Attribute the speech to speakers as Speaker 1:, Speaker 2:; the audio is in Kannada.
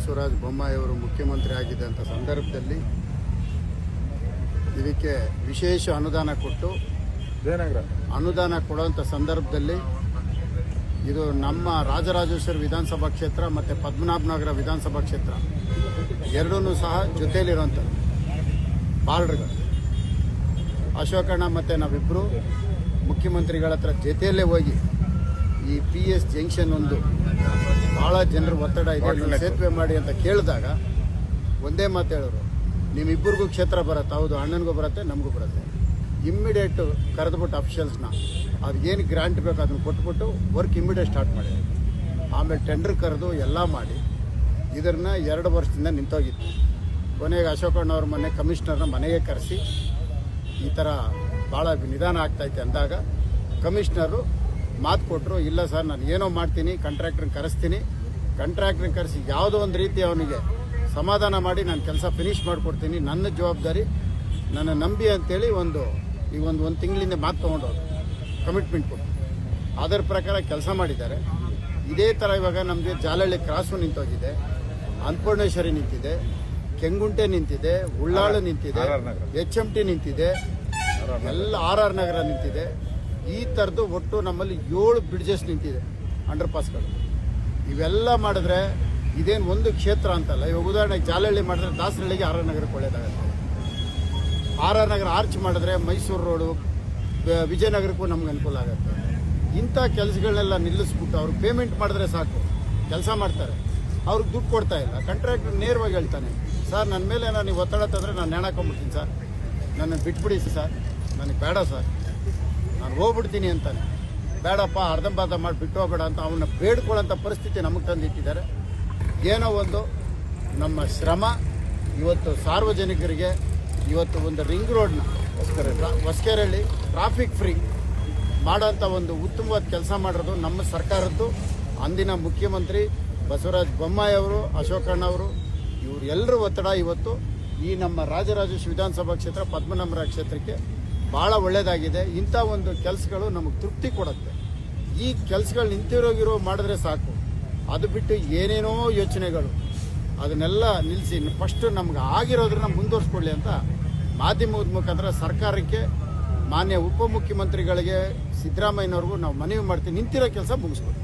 Speaker 1: ಬಸವರಾಜ ಬೊಮ್ಮಾಯಿಯವರು ಮುಖ್ಯಮಂತ್ರಿ ಆಗಿದ್ದಂಥ ಸಂದರ್ಭದಲ್ಲಿ ಇದಕ್ಕೆ ವಿಶೇಷ ಅನುದಾನ ಕೊಟ್ಟು ಅನುದಾನ ಕೊಡುವಂಥ ಸಂದರ್ಭದಲ್ಲಿ ಇದು ನಮ್ಮ ರಾಜರಾಜೇಶ್ವರಿ ವಿಧಾನಸಭಾ ಕ್ಷೇತ್ರ ಮತ್ತು ಪದ್ಮನಾಭನಗರ ವಿಧಾನಸಭಾ ಕ್ಷೇತ್ರ. ಎರಡೂ ಸಹ ಜೊತೆಯಲ್ಲಿರುವಂಥದ್ದು. ಬಾರ್ಡ್ರ್ಗಳು. ಅಶೋಕಣ್ಣ ಮತ್ತು ನಾವಿಬ್ಬರು ಮುಖ್ಯಮಂತ್ರಿಗಳ ಹತ್ರ ಜೊತೆಯಲ್ಲೇ ಹೋಗಿ ಈ ಪಿ ಎಸ್ ಜಂಕ್ಷನ್ ಒಂದು ಭಾಳ ಜನರು ಒತ್ತಡ ಇದೆ. ಸೇತುವೆ ಮಾಡಿ ಅಂತ ಕೇಳಿದಾಗ ಒಂದೇ ಮಾತು ಹೇಳೋರು ನಿಮ್ಮಿಬ್ಬರಿಗೂ ಕ್ಷೇತ್ರ ಬರುತ್ತೆ. ಹೌದು ಅಣ್ಣನಿಗೂ ಬರುತ್ತೆ ನಮಗೂ ಬರುತ್ತೆ. ಇಮ್ಮಿಡಿಯೇಟು ಕರೆದುಬಿಟ್ಟು ಅಫಿಷಿಯಲ್ಸ್ನ ಏನು ಗ್ರಾಂಟ್ ಬೇಕು ಅದನ್ನು ಕೊಟ್ಬಿಟ್ಟು ವರ್ಕ್ ಇಮ್ಮಿಡಿಯೇಟ್ ಸ್ಟಾರ್ಟ್ ಮಾಡಿ. ಆಮೇಲೆ ಟೆಂಡರ್ ಕರೆದು ಎಲ್ಲ ಮಾಡಿ ಇದನ್ನ ಎರಡು ವರ್ಷದಿಂದ ನಿಂತೋಗಿತ್ತು. ಕೊನೆಗೆ ಅಶೋಕಣ್ಣ ಅವ್ರ ಮನೆ ಕಮಿಷನರ್ನ ಮನೆಗೆ ಕರೆಸಿ ಈ ಥರ ಭಾಳ ನಿಧಾನ ಆಗ್ತೈತೆ ಅಂದಾಗ ಕಮಿಷನರು ಮಾತು ಕೊಟ್ಟರು ಇಲ್ಲ ಸರ್ ನಾನು ಏನೋ ಮಾಡ್ತೀನಿ ಕಾಂಟ್ರಾಕ್ಟ್ರನ್ನ ಕರೆಸ್ತೀನಿ. ಕಾಂಟ್ರಾಕ್ಟ್ರನ್ನ ಕರೆಸಿ ಯಾವುದೋ ಒಂದು ರೀತಿ ಅವನಿಗೆ ಸಮಾಧಾನ ಮಾಡಿ ನಾನು ಕೆಲಸ ಫಿನಿಶ್ ಮಾಡಿಕೊಡ್ತೀನಿ. ನನ್ನ ಜವಾಬ್ದಾರಿ ನನ್ನ ನಂಬಿ ಅಂತೇಳಿ ಒಂದು ಈಗ ಒಂದು ಒಂದು ತಿಂಗಳಿಂದ ಮಾತು ತೊಗೊಂಡವ್ರು ಕಮಿಟ್ಮೆಂಟ್ ಕೊಟ್ಟು. ಅದರ ಪ್ರಕಾರ ಕೆಲಸ ಮಾಡಿದ್ದಾರೆ. ಇದೇ ಥರ ಇವಾಗ ನಮಗೆ ಜಾಲಹಳ್ಳಿ ಕ್ರಾಸು ನಿಂತೋಗಿದೆ. ಅನ್ನಪೂರ್ಣೇಶ್ವರಿ ನಿಂತಿದೆ. ಕೆಂಗುಂಟೆ ನಿಂತಿದೆ. ಉಳ್ಳಾಳು ನಿಂತಿದೆ. ಎಚ್ ಎಂ ಟಿ ನಿಂತಿದೆ. ಎಲ್ಲ ಆರ್ ಆರ್ ನಗರ ನಿಂತಿದೆ. ಈ ಥರದ್ದು ಒಟ್ಟು ನಮ್ಮಲ್ಲಿ ಏಳು ಬ್ರಿಡ್ಜಸ್ ನಿಂತಿದೆ ಅಂಡರ್ ಪಾಸ್ಗಳು ಇವೆಲ್ಲ ಮಾಡಿದ್ರೆ ಇದೇನು ಒಂದು ಕ್ಷೇತ್ರ ಅಂತಲ್ಲ, ಇವಾಗ ಉದಾಹರಣೆಗೆ ಜಾಲಹಳ್ಳಿ ಮಾಡಿದ್ರೆ ದಾಸರಹಳ್ಳಿಗೆ ಆರ್ ಆರ್ ನಗರಕ್ಕೆ ಒಳ್ಳೇದಾಗುತ್ತೆ. ಆರ್ ಆರ್ ನಗರ ಆರ್ಚ್ ಮಾಡಿದ್ರೆ ಮೈಸೂರು ರೋಡು ವಿಜಯನಗರಕ್ಕೂ ನಮ್ಗೆ ಅನುಕೂಲ ಆಗುತ್ತೆ. ಇಂಥ ಕೆಲಸಗಳನ್ನೆಲ್ಲ ನಿಲ್ಲಿಸ್ಬಿಟ್ಟು ಅವ್ರು ಪೇಮೆಂಟ್ ಮಾಡಿದ್ರೆ ಸಾಕು, ಕೆಲಸ ಮಾಡ್ತಾರೆ. ಅವ್ರಿಗೆ ದುಡ್ಡು ಕೊಡ್ತಾ ಇಲ್ಲ ಕಾಂಟ್ರಾಕ್ಟರ್ ನೇರವಾಗಿ ಹೇಳ್ತಾನೆ, ಸರ್ ನನ್ನ ಮೇಲೆ ನಾನು ನೀವು ಒತ್ತಡ ತಂದರೆ ನಾನು ನೇಣಾಕೊಂಡ್ಬಿಡ್ತೀನಿ ಸರ್. ನನ್ನ ಬಿಟ್ಬಿಡಿ ಸರ್, ನನಗೆ ಬೇಡ ಸರ್. ನಾನು ಹೋಗ್ಬಿಡ್ತೀನಿ ಅಂತಾನೆ. ಬೇಡಪ್ಪ, ಅರ್ಧಂಬರ್ಧ ಮಾಡಿ ಬಿಟ್ಟು ಹೋಗ್ಬೇಡ ಅಂತ ಅವನ್ನ ಬೇಡ್ಕೊಳ್ಳೋಂಥ ಪರಿಸ್ಥಿತಿ ನಮಗೆ ತಂದಿಟ್ಟಿದ್ದಾರೆ. ಏನೋ ಒಂದು ನಮ್ಮ ಶ್ರಮ, ಇವತ್ತು ಸಾರ್ವಜನಿಕರಿಗೆ ಇವತ್ತು ಒಂದು ರಿಂಗ್ ರೋಡ್ನ ಹೊಸಕೆರೆಹಳ್ಳಿ ಟ್ರಾಫಿಕ್ ಫ್ರೀ ಮಾಡೋಂಥ ಒಂದು ಉತ್ತಮವಾದ ಕೆಲಸ ಮಾಡಿರೋದು ನಮ್ಮ ಸರ್ಕಾರದ್ದು. ಅಂದಿನ ಮುಖ್ಯಮಂತ್ರಿ ಬಸವರಾಜ ಬೊಮ್ಮಾಯಿ ಅವರು ಅಶೋಕಣ್ಣ ಅವರು, ಇವರು ಎಲ್ಲರ ಒತ್ತಡ ಇವತ್ತು ಈ ನಮ್ಮ ರಾಜರಾಜೇಶ್ವರಿ ವಿಧಾನಸಭಾ ಕ್ಷೇತ್ರ ಪದ್ಮನಾಭರ ಕ್ಷೇತ್ರಕ್ಕೆ ಭಾಳ ಒಳ್ಳೆಯದಾಗಿದೆ ಇಂಥ ಒಂದು ಕೆಲಸಗಳು ನಮಗೆ ತೃಪ್ತಿ ಕೊಡುತ್ತೆ. ಈ ಕೆಲಸಗಳು ನಿಂತಿರೋಗಿರೋ ಮಾಡಿದ್ರೆ ಸಾಕು. ಅದು ಬಿಟ್ಟು ಏನೇನೋ ಯೋಚನೆಗಳು. ಅದನ್ನೆಲ್ಲ ನಿಲ್ಲಿಸಿ ಫಸ್ಟ್ ನಮ್ಗೆ ಆಗಿರೋದ್ರನ್ನ ಮುಂದುವರ್ಸ್ಕೊಳ್ಳಿ ಅಂತ ಮಾಧ್ಯಮದ ಮುಖಾಂತರ ಸರ್ಕಾರಕ್ಕೆ, ಮಾನ್ಯ ಉಪಮುಖ್ಯಮಂತ್ರಿಗಳಿಗೆ ಸಿದ್ದರಾಮಯ್ಯನವ್ರಿಗೂ ನಾವು ಮನವಿ ಮಾಡ್ತೀವಿ. ನಿಂತಿರೋ ಕೆಲಸ ಮುಗಿಸ್ಕೊಡಿ.